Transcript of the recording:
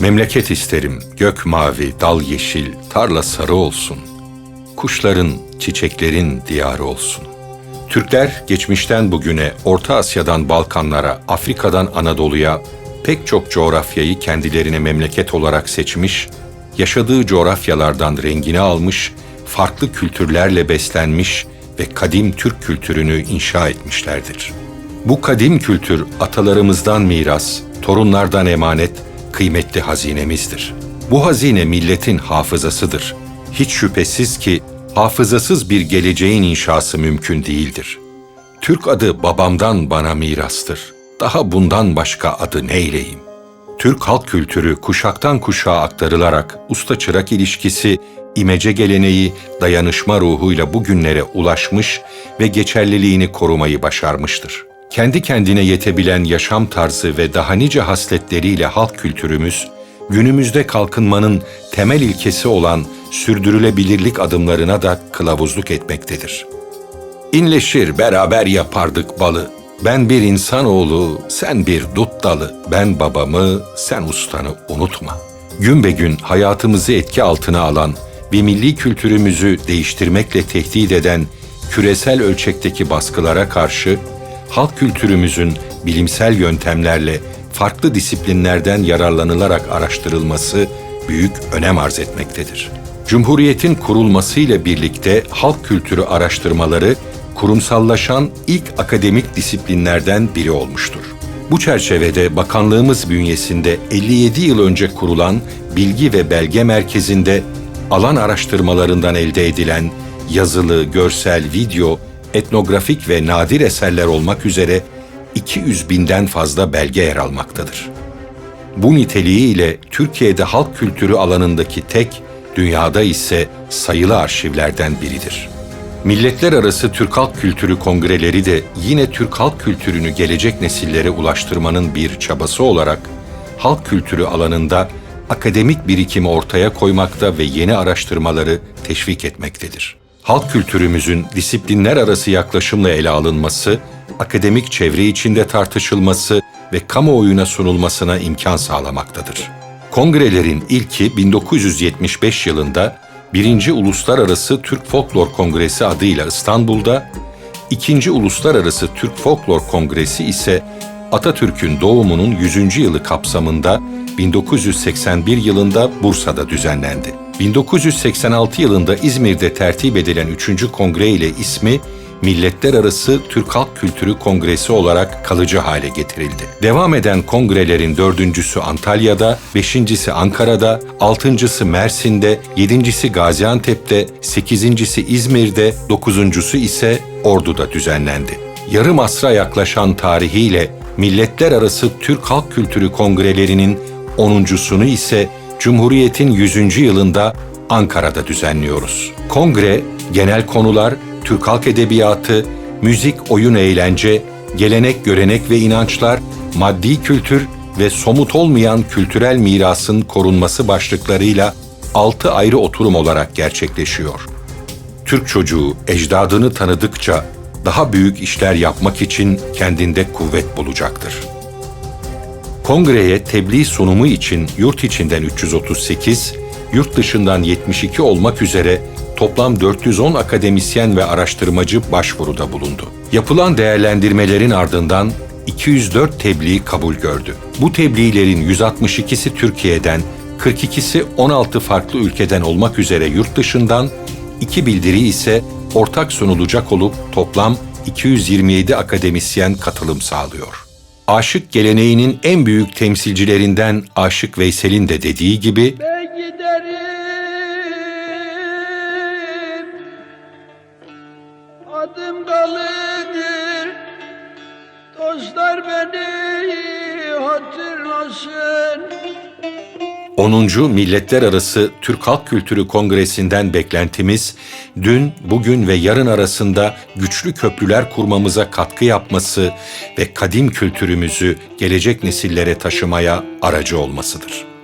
Memleket isterim, gök mavi, dal yeşil, tarla sarı olsun. Kuşların, çiçeklerin diyarı olsun. Türkler geçmişten bugüne, Orta Asya'dan Balkanlara, Afrika'dan Anadolu'ya pek çok coğrafyayı kendilerine memleket olarak seçmiş, yaşadığı coğrafyalardan rengini almış, farklı kültürlerle beslenmiş ve kadim Türk kültürünü inşa etmişlerdir. Bu kadim kültür atalarımızdan miras, torunlardan emanet, kıymetli hazinemizdir. Bu hazine milletin hafızasıdır. Hiç şüphesiz ki hafızasız bir geleceğin inşası mümkün değildir. Türk adı babamdan bana mirastır. Daha bundan başka adı neyleyim? Türk halk kültürü kuşaktan kuşağa aktarılarak usta çırak ilişkisi, imece geleneği, dayanışma ruhuyla bugünlere ulaşmış ve geçerliliğini korumayı başarmıştır. Kendi kendine yetebilen yaşam tarzı ve daha nice hasletleriyle halk kültürümüz, günümüzde kalkınmanın temel ilkesi olan sürdürülebilirlik adımlarına da kılavuzluk etmektedir. İnleşir beraber yapardık balı. Ben bir insanoğlu, sen bir dut dalı. Ben babamı, sen ustanı unutma. Gün be gün hayatımızı etki altına alan ve milli kültürümüzü değiştirmekle tehdit eden küresel ölçekteki baskılara karşı halk kültürümüzün bilimsel yöntemlerle farklı disiplinlerden yararlanılarak araştırılması büyük önem arz etmektedir. Cumhuriyetin kurulmasıyla birlikte halk kültürü araştırmaları kurumsallaşan ilk akademik disiplinlerden biri olmuştur. Bu çerçevede bakanlığımız bünyesinde 57 yıl önce kurulan Bilgi ve Belge Merkezi'nde alan araştırmalarından elde edilen yazılı, görsel, video, etnografik ve nadir eserler olmak üzere 200 binden fazla belge yer almaktadır. Bu niteliğiyle Türkiye'de halk kültürü alanındaki tek, dünyada ise sayılı arşivlerden biridir. Milletler Arası Türk Halk Kültürü Kongreleri de yine Türk halk kültürünü gelecek nesillere ulaştırmanın bir çabası olarak halk kültürü alanında akademik birikimi ortaya koymakta ve yeni araştırmaları teşvik etmektedir. Halk kültürümüzün disiplinler arası yaklaşımla ele alınması, akademik çevre içinde tartışılması ve kamuoyuna sunulmasına imkan sağlamaktadır. Kongrelerin ilki 1975 yılında 1. Uluslararası Türk Folklor Kongresi adıyla İstanbul'da, 2. Uluslararası Türk Folklor Kongresi ise Atatürk'ün doğumunun 100. yılı kapsamında 1981 yılında Bursa'da düzenlendi. 1986 yılında İzmir'de tertip edilen 3. kongre ile ismi Milletler Arası Türk Halk Kültürü Kongresi olarak kalıcı hale getirildi. Devam eden kongrelerin dördüncüsü Antalya'da, beşincisi Ankara'da, altıncısı Mersin'de, yedincisi Gaziantep'te, sekizincisi İzmir'de, dokuzuncusu ise Ordu'da düzenlendi. Yarım asra yaklaşan tarihiyle Milletler Arası Türk Halk Kültürü Kongrelerinin onuncusunu ise Cumhuriyet'in 100. yılında Ankara'da düzenliyoruz. Kongre, genel konular, Türk halk edebiyatı, müzik, oyun, eğlence, gelenek, görenek ve inançlar, maddi kültür ve somut olmayan kültürel mirasın korunması başlıklarıyla altı ayrı oturum olarak gerçekleşiyor. Türk çocuğu ecdadını tanıdıkça daha büyük işler yapmak için kendinde kuvvet bulacaktır. Kongreye tebliğ sunumu için yurt içinden 338, yurt dışından 72 olmak üzere toplam 410 akademisyen ve araştırmacı başvuruda bulundu. Yapılan değerlendirmelerin ardından 204 tebliğ kabul gördü. Bu tebliğlerin 162'si Türkiye'den, 42'si 16 farklı ülkeden olmak üzere yurt dışından, iki bildiri ise ortak sunulacak olup toplam 227 akademisyen katılım sağlıyor. Aşık geleneğinin en büyük temsilcilerinden Aşık Veysel'in de dediği gibi Ben giderim. Adım kalır. Dostlar beni hatırlasın 10. Milletler Arası Türk Halk Kültürü Kongresi'nden beklentimiz, dün, bugün ve yarın arasında güçlü köprüler kurmamıza katkı yapması ve kadim kültürümüzü gelecek nesillere taşımaya aracı olmasıdır.